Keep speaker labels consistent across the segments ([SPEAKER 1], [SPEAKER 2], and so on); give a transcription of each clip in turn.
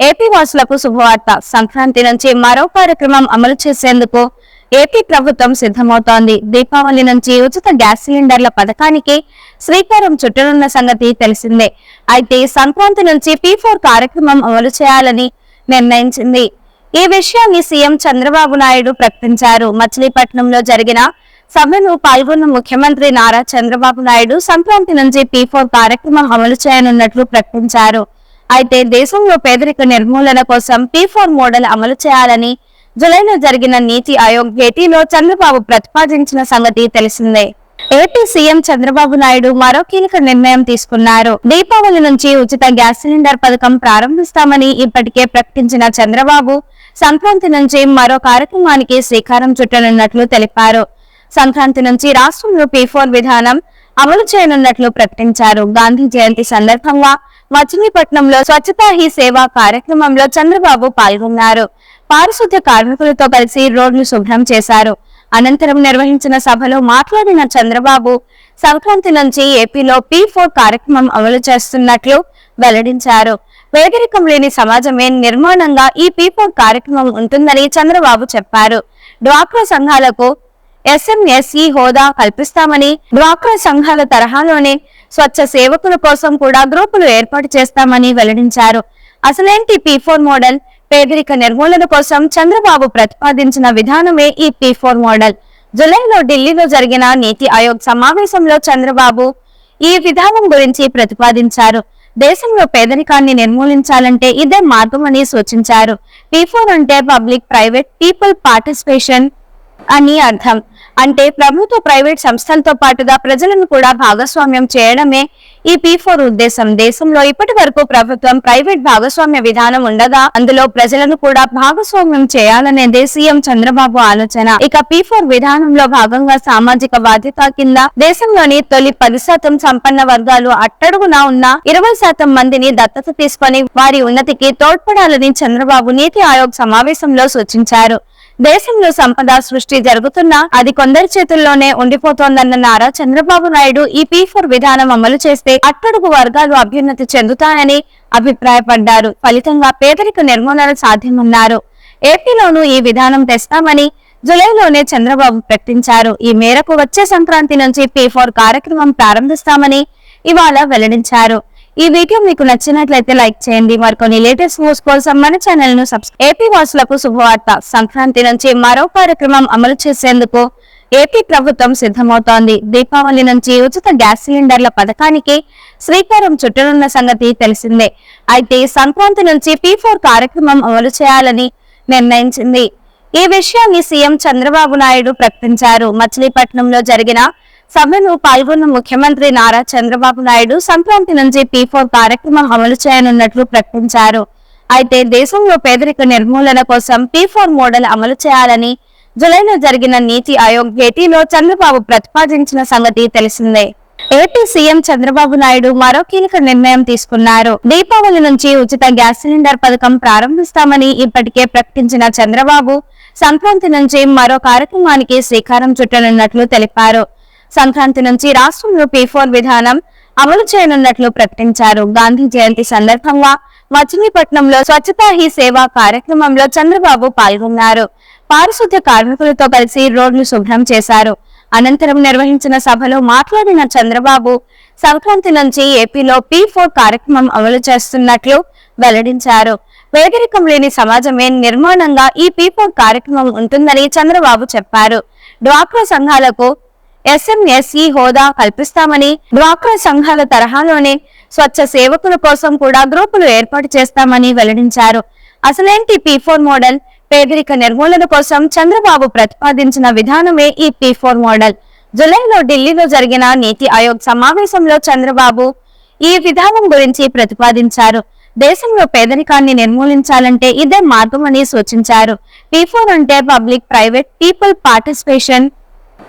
[SPEAKER 1] AP వాసులకు శుభవార్త. సంక్రాంతి నుంచి మరో కార్యక్రమం అమలు చేసేందుకు ఏపీ ప్రభుత్వం సిద్ధమవుతోంది. దీపావళి నుంచి ఉచిత గ్యాస్ సిలిండర్ల పథకానికి శ్రీకారం చుట్టనున్న సంగతి తెలిసిందే. అయితే సంక్రాంతి నుంచి పీ ఫోర్ కార్యక్రమం అమలు చేయాలని నిర్ణయించింది. ఈ విషయాన్ని సీఎం చంద్రబాబు నాయుడు ప్రకటించారు. మచిలీపట్నంలో జరిగిన సభను పాల్గొన్న ముఖ్యమంత్రి నారా చంద్రబాబు నాయుడు సంక్రాంతి నుంచి పీ ఫోర్ కార్యక్రమం అమలు చేయనున్నట్లు ప్రకటించారు. అయితే దేశంలో పేదరిక నిర్మూలన కోసం పీ ఫోర్ మోడల్ అమలు చేయాలని జులైలో జరిగిన నీతి ఆయోగ్ భేటీలో చంద్రబాబు ప్రతిపాదించిన సంగతి తెలిసిందే. ఏపీ సీఎం చంద్రబాబు నాయుడు మరో కీలక నిర్ణయం తీసుకున్నారు. దీపావళి నుంచి ఉచిత గ్యాస్ సిలిండర్ పథకం ప్రారంభిస్తామని ఇప్పటికే ప్రకటించిన చంద్రబాబు సంక్రాంతి నుంచి మరో కార్యక్రమానికి శ్రీకారం చుట్టనున్నట్లు తెలిపారు. సంక్రాంతి నుంచి రాష్ట్రంలో పీ ఫోర్ విధానం అమలు చేయనున్నట్లు ప్రకటించారు. గాంధీ జయంతి సందర్భంగా మచిలీపట్నంలో స్వచ్ఛతా హీ సేవ కార్యక్రమంలో చంద్రబాబు పాల్గొన్నారు. పారిశుద్ధ్య కార్మికులతో కలిసి రోడ్లు శుభ్రం చేశారు. అనంతరం నిర్వహించిన సభలో మాట్లాడిన చంద్రబాబు సంక్రాంతి నుంచి ఏపీలో పీ ఫోర్ కార్యక్రమం అమలు చేస్తున్నట్లు వెల్లడించారు. పేదరికం లేని సమాజమే నిర్మాణంగా ఈ పీ ఫోర్ కార్యక్రమం ఉంటుందని చంద్రబాబు చెప్పారు. డ్వాక్రా సంఘాలకు ఎస్ఎంఎస్ఈ హోదా కల్పిస్తామని డ్వాక్రా సంఘాల తరహాలోనే స్వచ్ఛ సేవకుల కోసం కూడా గ్రూపులు ఏర్పాటు చేస్తామని వెల్లడించారు. అసలేంటి పీ ఫోర్ మోడల్? పేదరిక నిర్మూలన కోసం చంద్రబాబు ప్రతిపాదించిన విధానమే ఈ పీ ఫోర్ మోడల్. జులైలో ఢిల్లీలో జరిగిన నీతి ఆయోగ్ సమావేశంలో చంద్రబాబు ఈ విధానం గురించి ప్రతిపాదించారు. దేశంలో పేదరికాన్ని నిర్మూలించాలంటే ఇదే మార్గమని సూచించారు. పీ ఫోర్ అంటే పబ్లిక్ ప్రైవేట్ పీపుల్ పార్టిసిపేషన్ అని అర్థం. అంటే ప్రభుత్వ ప్రైవేట్ సంస్థలతో పాటుగా ప్రజలను కూడా భాగస్వామ్యం చేయడమే ఈ పీ ఫోర్ ఉద్దేశం. దేశంలో ఇప్పటి వరకు ప్రభుత్వం ప్రైవేట్ భాగస్వామ్య విధానం ఉండగా అందులో ప్రజలను కూడా భాగస్వామ్యం చేయాలనేదే సీఎం చంద్రబాబు ఆలోచన. ఇక పీ ఫోర్ విధానంలో భాగంగా సామాజిక బాధ్యత కింద దేశంలోని తొలి పది శాతం సంపన్న వర్గాలు అట్టడుగున ఉన్న ఇరవై శాతం మందిని దత్తత తీసుకొని వారి ఉన్నతికి తోడ్పడాలని చంద్రబాబు నీతి ఆయోగ్ సమావేశంలో సూచించారు. దేశంలో సంపద సృష్టి జరుగుతున్నా అది కొందరి చేతుల్లోనే ఉండిపోతోందన్న నారా చంద్రబాబు నాయుడు ఈ పీ ఫోర్ విధానం అమలు చేస్తే అట్టడుగు వర్గాలు అభ్యున్నతి చెందుతాయని అభిప్రాయపడ్డారు. ఫలితంగా పేదరిక నిర్మూలన సాధ్యమన్నారు. ఏపీలోనూ ఈ విధానం తెస్తామని జులైలోనే చంద్రబాబు ప్రకటించారు. ఈ మేరకు వచ్చే సంక్రాంతి నుంచి పీ ఫోర్ కార్యక్రమం ప్రారంభిస్తామని ఇవాళ వెల్లడించారు. ఈ వీడియో మీకు నచ్చినట్లయితే లైక్ చేయండి. మరికొన్ని లేటెస్ట్ న్యూస్ కోసం మన ఛానల్ను సబ్స్క్రైబ్ ఏపీ వాసులకు శుభవార్త. సంక్రాంతి నుంచి మరో కార్యక్రమం అమలు చేసేందుకు ఏపీ ప్రభుత్వం సిద్ధమవుతోంది. దీపావళి నుంచి ఉచిత గ్యాస్ సిలిండర్ల పథకానికి శ్రీకారం చుట్టనున్న సంగతి తెలిసిందే. అయితే సంక్రాంతి నుంచి పీ ఫోర్ కార్యక్రమం అమలు చేయాలని నిర్ణయించింది. ఈ విషయాన్ని సీఎం చంద్రబాబు నాయుడు ప్రకటించారు. మచిలీపట్నంలో జరిగిన సభను పాల్గొన్న ముఖ్యమంత్రి నారా చంద్రబాబు నాయుడు సంక్రాంతి నుంచి పీ ఫోర్ కార్యక్రమం అమలు చేయనున్నట్లు ప్రకటించారు. అయితే దేశంలో పేదరిక నిర్మూలన కోసం పీ ఫోర్ మోడల్ అమలు చేయాలని జులైలో జరిగిన నీతి ఆయోగ్ భేటీలో చంద్రబాబు ప్రతిపాదించిన సంగతి తెలిసిందే. ఏపీ సీఎం చంద్రబాబు నాయుడు మరో కీలక నిర్ణయం తీసుకున్నారు. దీపావళి నుంచి ఉచిత గ్యాస్ సిలిండర్ పథకం ప్రారంభిస్తామని ఇప్పటికే ప్రకటించిన చంద్రబాబు సంక్రాంతి నుంచి మరో కార్యక్రమానికి శ్రీకారం చుట్టనున్నట్లు తెలిపారు. సంక్రాంతి నుంచి రాష్ట్రంలో పీ ఫోర్ విధానం అమలు చేయనున్నట్లు ప్రకటించారు. గాంధీ జయంతి సందర్భంగా మచిలీపట్నంలో స్వచ్ఛతా హీ సేవ కార్యక్రమంలో చంద్రబాబు పాల్గొన్నారు. పారిశుద్ధ్య కార్మికులతో కలిసి రోడ్లు శుభ్రం చేశారు. అనంతరం నిర్వహించిన సభలో మాట్లాడిన చంద్రబాబు సంక్రాంతి నుంచి ఏపీలో పీ ఫోర్ కార్యక్రమం అమలు చేస్తున్నట్లు వెల్లడించారు. పేదరికం లేని సమాజమే నిర్మాణంగా ఈ పీ ఫోర్ కార్యక్రమం ఉంటుందని చంద్రబాబు చెప్పారు. డ్వాక్రా సంఘాలకు ఎస్ఎంఎస్ఈ హోదా కల్పిస్తామని డ్వాక్రా సంఘాల తరహాలోనే స్వచ్ఛ సేవకుల కోసం కూడా గ్రూపులు ఏర్పాటు చేస్తామని వెల్లడించారు. అసలేంటి పీ ఫోర్ మోడల్? పేదరిక నిర్మూలన కోసం చంద్రబాబు ప్రతిపాదించిన విధానమే ఈ పీ ఫోర్ మోడల్. జులైలో ఢిల్లీలో జరిగిన నీతి ఆయోగ్ సమావేశంలో చంద్రబాబు ఈ విధానం గురించి ప్రతిపాదించారు. దేశంలో పేదరికాన్ని నిర్మూలించాలంటే ఇదే మార్గమని సూచించారు. పీ ఫోర్ అంటే పబ్లిక్ ప్రైవేట్ పీపుల్ పార్టిసిపేషన్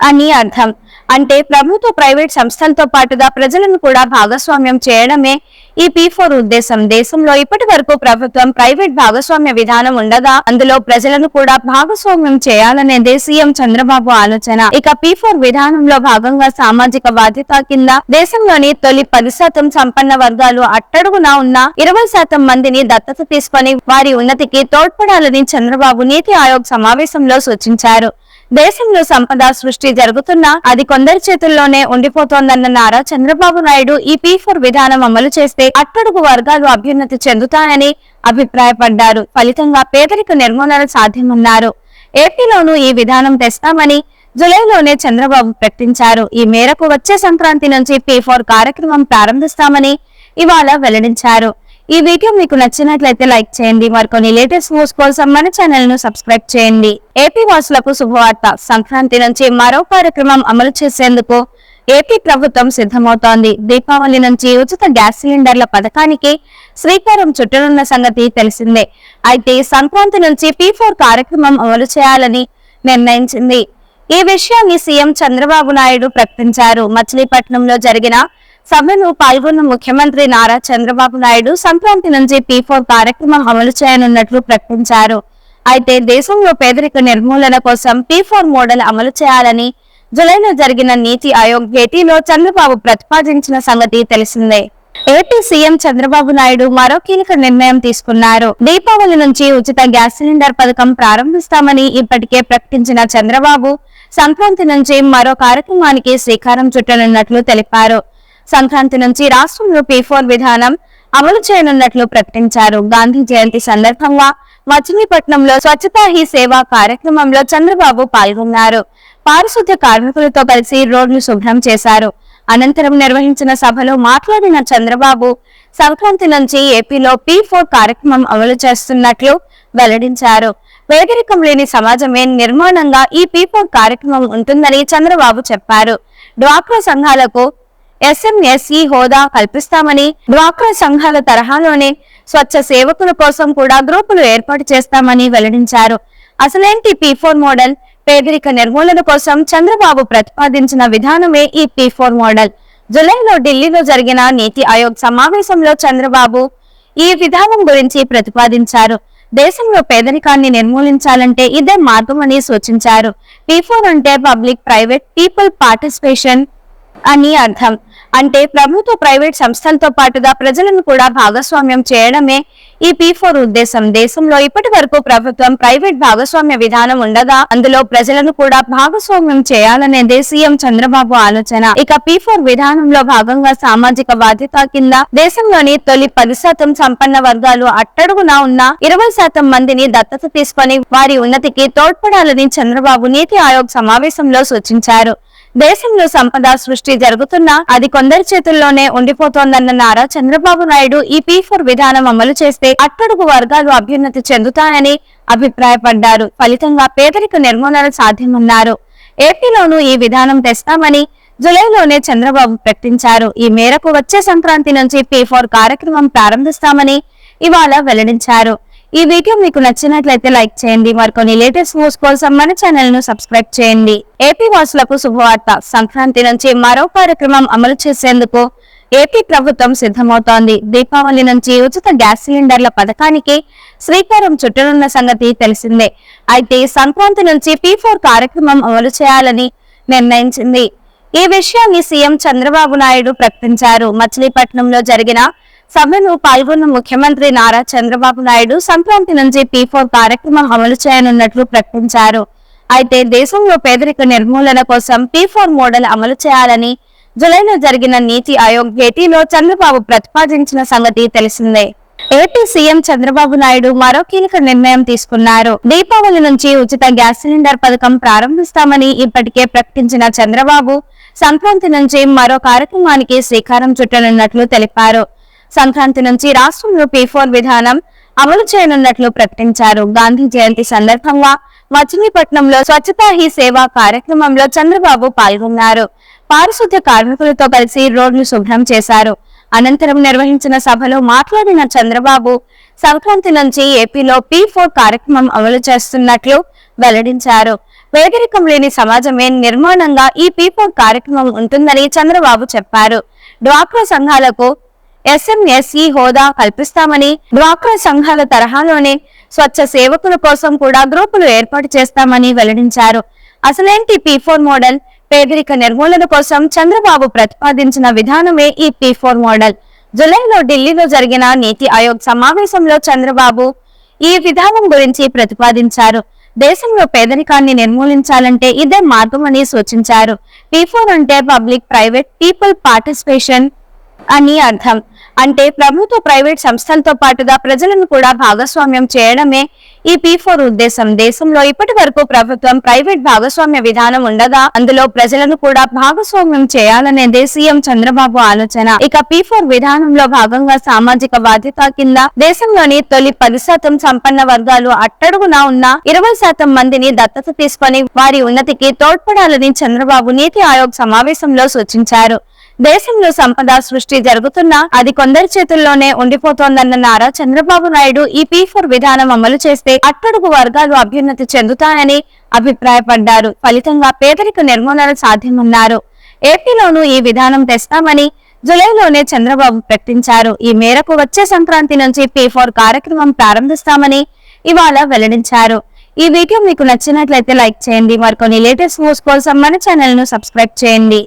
[SPEAKER 1] అని అర్థం. అంటే ప్రభుత్వ ప్రైవేట్ సంస్థలతో పాటుగా ప్రజలను కూడా భాగస్వామ్యం చేయడమే ఈ పీ ఫోర్ ఉద్దేశం. దేశంలో ఇప్పటి వరకు ప్రభుత్వం ప్రైవేట్ భాగస్వామ్య విధానం ఉండగా అందులో ప్రజలను కూడా భాగస్వామ్యం చేయాలనేదే సీఎం చంద్రబాబు ఆలోచన. ఇక పీ ఫోర్ విధానంలో భాగంగా సామాజిక బాధ్యత కింద దేశంలోని తొలి పది శాతం సంపన్న వర్గాలు అట్టడుగున ఉన్న ఇరవై శాతం మందిని దత్తత తీసుకొని వారి ఉన్నతికి తోడ్పడాలని చంద్రబాబు నీతి ఆయోగ్ సమావేశంలో సూచించారు. దేశంలో సంపద సృష్టి జరుగుతున్నా అది కొందరి చేతుల్లోనే ఉండిపోతోందన్న నారా చంద్రబాబు నాయుడు ఈ పీ ఫోర్ విధానం అమలు చేస్తే అట్టడుగు వర్గాలు అభ్యున్నతి చెందుతాయని అభిప్రాయపడ్డారు. ఫలితంగా పేదరిక నిర్మూలన సాధ్యమన్నారు. ఏపీలోనూ ఈ విధానం తెస్తామని జులైలోనే చంద్రబాబు ప్రకటించారు. ఈ మేరకు వచ్చే సంక్రాంతి నుంచి పీ ఫోర్ కార్యక్రమం ప్రారంభిస్తామని ఇవాళ వెల్లడించారు. ఈ వీడియో మీకు నచ్చినట్లయితే లైక్ చేయండి. మరికొన్ని లేటెస్ట్ న్యూస్ కోసం మన ఛానల్ను సబ్స్క్రైబ్ చేయండి. ఏపీ వాసులకు శుభవార్త. సంక్రాంతి నుంచి మరో కార్యక్రమం అమలు చేసేందుకు ఏపీ ప్రభుత్వం సిద్ధమవుతోంది. దీపావళి నుంచి ఉచిత గ్యాస్ సిలిండర్ల పథకానికి శ్రీకారం చుట్టనున్న సంగతి తెలిసిందే. అయితే సంక్రాంతి నుంచి పీ ఫోర్ కార్యక్రమం అమలు చేయాలని నిర్ణయించింది. ఈ విషయాన్ని సీఎం చంద్రబాబు నాయుడు ప్రకటించారు. మచిలీపట్నంలో జరిగిన సభను పాల్గొన్న ముఖ్యమంత్రి నారా చంద్రబాబు నాయుడు సంక్రాంతి నుంచి పీ ఫోర్ కార్యక్రమం అమలు చేయనున్నట్లు ప్రకటించారు. అయితే దేశంలో పేదరిక నిర్మూలన కోసం పీ ఫోర్ మోడల్ అమలు చేయాలని జులైలో జరిగిన నీతి ఆయోగ్ భేటీలో చంద్రబాబు ప్రతిపాదించిన సంగతి తెలిసిందే. ఏపీ సీఎం చంద్రబాబు నాయుడు మరో కీలక నిర్ణయం తీసుకున్నారు. దీపావళి నుంచి ఉచిత గ్యాస్ సిలిండర్ పథకం ప్రారంభిస్తామని ఇప్పటికే ప్రకటించిన చంద్రబాబు సంక్రాంతి నుంచి మరో కార్యక్రమానికి శ్రీకారం చుట్టనున్నట్లు తెలిపారు. సంక్రాంతి నుంచి రాష్ట్రంలో పీ ఫోర్ విధానం అమలు చేయనున్నట్లు ప్రకటించారు. గాంధీ జయంతి సందర్భంగా మచిలీపట్నంలో స్వచ్ఛతా హీ సేవా కార్యక్రమంలో చంద్రబాబు పాల్గొన్నారు. పారిశుద్ధ్య కార్మికులతో కలిసి రోడ్లు శుభ్రం చేశారు. అనంతరం నిర్వహించిన సభలో మాట్లాడిన చంద్రబాబు సంక్రాంతి నుంచి ఏపీలో పీ ఫోర్ కార్యక్రమం అమలు చేస్తున్నట్లు వెల్లడించారు. పేదరికం లేని సమాజమే నిర్మాణంగా ఈ పీ ఫోర్ కార్యక్రమం ఉంటుందని చంద్రబాబు చెప్పారు. డ్వాక్రా సంఘాలకు ఎస్ఎంఎస్ఈ హోదా కల్పిస్తామని డ్వాక్రా సంఘాల తరహాలోనే స్వచ్ఛ సేవకుల కోసం కూడా గ్రూపులు ఏర్పాటు చేస్తామని వెల్లడించారు. అసలేంటి పీ ఫోర్ మోడల్? పేదరిక నిర్మూలన కోసం చంద్రబాబు ప్రతిపాదించిన విధానమే ఈ పీ ఫోర్ మోడల్. జులైలో ఢిల్లీలో జరిగిన నీతి ఆయోగ్ సమావేశంలో చంద్రబాబు ఈ విధానం గురించి ప్రతిపాదించారు. దేశంలో పేదరికాన్ని నిర్మూలించాలంటే ఇదే మార్గమని సూచించారు. పీ ఫోర్ అంటే పబ్లిక్ ప్రైవేట్ పీపుల్ పార్టిసిపేషన్ అని అర్థం. అంటే ప్రభుత్వ ప్రైవేట్ సంస్థలతో పాటుగా ప్రజలను కూడా భాగస్వామ్యం చేయడమే ఈ పీ ఫోర్ ఉద్దేశం. దేశంలో ఇప్పటి వరకు ప్రభుత్వం ప్రైవేట్ భాగస్వామ్య విధానం ఉండగా అందులో ప్రజలను కూడా భాగస్వామ్యం చేయాలనేదే సీఎం చంద్రబాబు ఆలోచన. ఇక పీ ఫోర్ విధానంలో భాగంగా సామాజిక బాధ్యత కింద దేశంలోని తొలి పది శాతం సంపన్న వర్గాలు అట్టడుగున ఉన్న ఇరవై శాతం మందిని దత్తత తీసుకొని వారి ఉన్నతికి తోడ్పడాలని చంద్రబాబు నీతి ఆయోగ్ సమావేశంలో సూచించారు. దేశంలో సంపద సృష్టి జరుగుతున్నా అది కొందరి చేతుల్లోనే ఉండిపోతోందన్న నారా చంద్రబాబు నాయుడు ఈ పీ ఫోర్ విధానం అమలు చేస్తే అట్టడుగు వర్గాలు అభ్యున్నతి చెందుతాయని అభిప్రాయపడ్డారు. ఫలితంగా పేదరిక నిర్మూలన సాధ్యమన్నారు. ఏపీలోనూ ఈ విధానం తెస్తామని జులైలోనే చంద్రబాబు ప్రకటించారు. ఈ మేరకు వచ్చే సంక్రాంతి నుంచి పీ ఫోర్ కార్యక్రమం ప్రారంభిస్తామని ఇవాళ వెల్లడించారు. ఈ వీడియో మీకు నచ్చినట్లయితే లైక్ చేయండి. మరికొన్ని లేటెస్ట్ న్యూస్ కోసం మన ఛానల్ను సబ్స్క్రైబ్ చేయండి. ఏపీ వాసులకు శుభవార్త. సంక్రాంతి నుంచి మరో కార్యక్రమం అమలు చేసేందుకు ఏపీ ప్రభుత్వం సిద్ధమవుతోంది. దీపావళి నుంచి ఉచిత గ్యాస్ సిలిండర్ల పథకానికి శ్రీకారం చుట్టనున్న సంగతి తెలిసిందే. అయితే సంక్రాంతి నుంచి పీ ఫోర్ కార్యక్రమం అమలు చేయాలని నిర్ణయించింది. ఈ విషయాన్ని సీఎం చంద్రబాబు నాయుడు ప్రకటించారు. మచిలీపట్నంలో జరిగిన సభను పాల్గొన్న ముఖ్యమంత్రి నారా చంద్రబాబు నాయుడు సంక్రాంతి నుంచి పీ ఫోర్ కార్యక్రమం అమలు చేయనున్నట్లు ప్రకటించారు. అయితే దేశంలో పేదరిక నిర్మూలన కోసం పీ ఫోర్ మోడల్ అమలు చేయాలని జులైలో జరిగిన నీతి ఆయోగ్ భేటీలో చంద్రబాబు ప్రతిపాదించిన సంగతి తెలిసిందే. ఏపీ సీఎం చంద్రబాబు నాయుడు మరో కీలక నిర్ణయం తీసుకున్నారు. దీపావళి నుంచి ఉచిత గ్యాస్ సిలిండర్ పథకం ప్రారంభిస్తామని ఇప్పటికే ప్రకటించిన చంద్రబాబు సంక్రాంతి నుంచి మరో కార్యక్రమానికి శ్రీకారం చుట్టనున్నట్లు తెలిపారు. సంక్రాంతి నుంచి రాష్ట్రంలో పీ ఫోర్ విధానం అమలు చేయనున్నట్లు ప్రకటించారు. గాంధీ జయంతి సందర్భంగా మచిలీపట్నంలో స్వచ్ఛతా హీ సేవా కార్యక్రమంలో చంద్రబాబు పాల్గొన్నారు. పారిశుద్ధ్య కార్మికులతో కలిసి రోడ్లు శుభ్రం చేశారు. అనంతరం నిర్వహించిన సభలో మాట్లాడిన చంద్రబాబు సంక్రాంతి నుంచి ఏపీలో పీ ఫోర్ కార్యక్రమం అమలు చేస్తున్నట్లు వెల్లడించారు. పేదరికం లేని సమాజమే నిర్మాణంగా ఈ పీ ఫోర్ కార్యక్రమం ఉంటుందని చంద్రబాబు చెప్పారు. డ్వాక్రా సంఘాలకు ఎస్ఎంఎస్ఈ హోదా కల్పిస్తామని డ్వాక్రా సంఘాల తరహాలోనే స్వచ్ఛ సేవకుల కోసం కూడా గ్రూపులు ఏర్పాటు చేస్తామని వెల్లడించారు. అసలేంటి పీ ఫోర్ మోడల్? పేదరిక నిర్మూలన కోసం చంద్రబాబు ప్రతిపాదించిన విధానమే ఈ పీ ఫోర్ మోడల్. జులైలో ఢిల్లీలో జరిగిన నీతి ఆయోగ్ సమావేశంలో చంద్రబాబు ఈ విధానం గురించి ప్రతిపాదించారు. దేశంలో పేదరికాన్ని నిర్మూలించాలంటే ఇదే మార్గమని సూచించారు. పీ ఫోర్ అంటే పబ్లిక్ ప్రైవేట్ పీపుల్ పార్టిసిపేషన్ అని అర్థం. అంటే ప్రభుత్వ ప్రైవేట్ సంస్థలతో పాటుగా ప్రజలను కూడా భాగస్వామ్యం చేయడమే ఈ పీ ఫోర్ ఉద్దేశం. దేశంలో ఇప్పటి వరకు ప్రభుత్వం ప్రైవేట్ భాగస్వామ్య విధానం ఉండగా అందులో ప్రజలను కూడా భాగస్వామ్యం చేయాలనేదే సీఎం చంద్రబాబు ఆలోచన. ఇక పీ ఫోర్ విధానంలో భాగంగా సామాజిక బాధ్యత కింద దేశంలోని తొలి పది శాతం సంపన్న వర్గాలు అట్టడుగున ఉన్న ఇరవై శాతం మందిని దత్తత తీసుకొని వారి ఉన్నతికి తోడ్పడాలని చంద్రబాబు నీతి ఆయోగ్ సమావేశంలో సూచించారు. దేశంలో సంపద సృష్టి జరుగుతున్నా అది కొందరి చేతుల్లోనే ఉండిపోతోందన్న నారా చంద్రబాబు నాయుడు ఈ పీ ఫోర్ విధానం అమలు చేస్తే అట్టడుగు వర్గాలు అభ్యున్నతి చెందుతాయని అభిప్రాయపడ్డారు. ఫలితంగా పేదరిక నిర్మూలన సాధ్యమన్నారు. ఏపీలోనూ ఈ విధానం తెస్తామని జులైలోనే చంద్రబాబు ప్రకటించారు. ఈ మేరకు వచ్చే సంక్రాంతి నుంచి పీ ఫోర్ కార్యక్రమం ప్రారంభిస్తామని ఇవాళ వెల్లడించారు. ఈ వీడియో మీకు నచ్చినట్లయితే లైక్ చేయండి. మరికొన్ని లేటెస్ట్ న్యూస్ కోసం మన ఛానల్ను సబ్స్క్రైబ్ చేయండి.